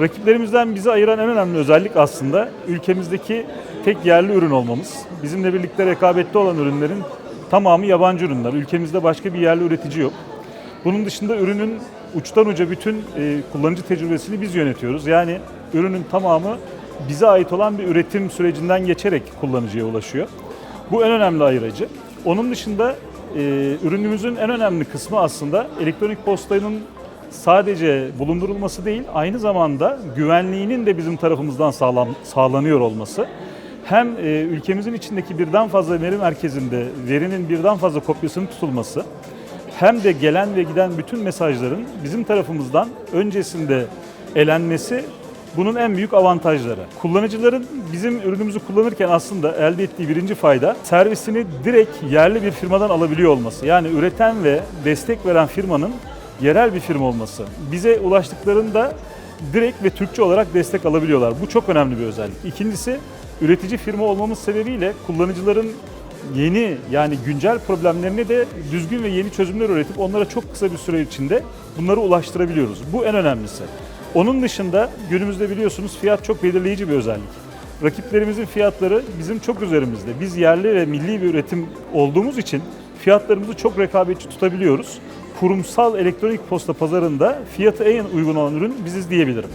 Rakiplerimizden bizi ayıran en önemli özellik aslında ülkemizdeki tek yerli ürün olmamız. Bizimle birlikte rekabette olan ürünlerin tamamı yabancı ürünler. Ülkemizde başka bir yerli üretici yok. Bunun dışında ürünün uçtan uca bütün e, kullanıcı tecrübesini biz yönetiyoruz. Yani ürünün tamamı bize ait olan bir üretim sürecinden geçerek kullanıcıya ulaşıyor. Bu en önemli ayırıcı. Onun dışında e, ürünümüzün en önemli kısmı aslında elektronik postanın sadece bulundurulması değil, aynı zamanda güvenliğinin de bizim tarafımızdan sağlam, sağlanıyor olması. Hem e, ülkemizin içindeki birden fazla veri merkezinde verinin birden fazla kopyasının tutulması, hem de gelen ve giden bütün mesajların bizim tarafımızdan öncesinde elenmesi bunun en büyük avantajları. Kullanıcıların bizim ürünümüzü kullanırken aslında elde ettiği birinci fayda servisini direkt yerli bir firmadan alabiliyor olması. Yani üreten ve destek veren firmanın yerel bir firma olması. Bize ulaştıklarında direkt ve Türkçe olarak destek alabiliyorlar. Bu çok önemli bir özellik. İkincisi üretici firma olmamız sebebiyle kullanıcıların yeni yani güncel problemlerine de düzgün ve yeni çözümler üretip onlara çok kısa bir süre içinde bunları ulaştırabiliyoruz. Bu en önemlisi. Onun dışında günümüzde biliyorsunuz fiyat çok belirleyici bir özellik. Rakiplerimizin fiyatları bizim çok üzerimizde. Biz yerli ve milli bir üretim olduğumuz için fiyatlarımızı çok rekabetçi tutabiliyoruz. Kurumsal elektronik posta pazarında fiyatı en uygun olan ürün biziz diyebilirim.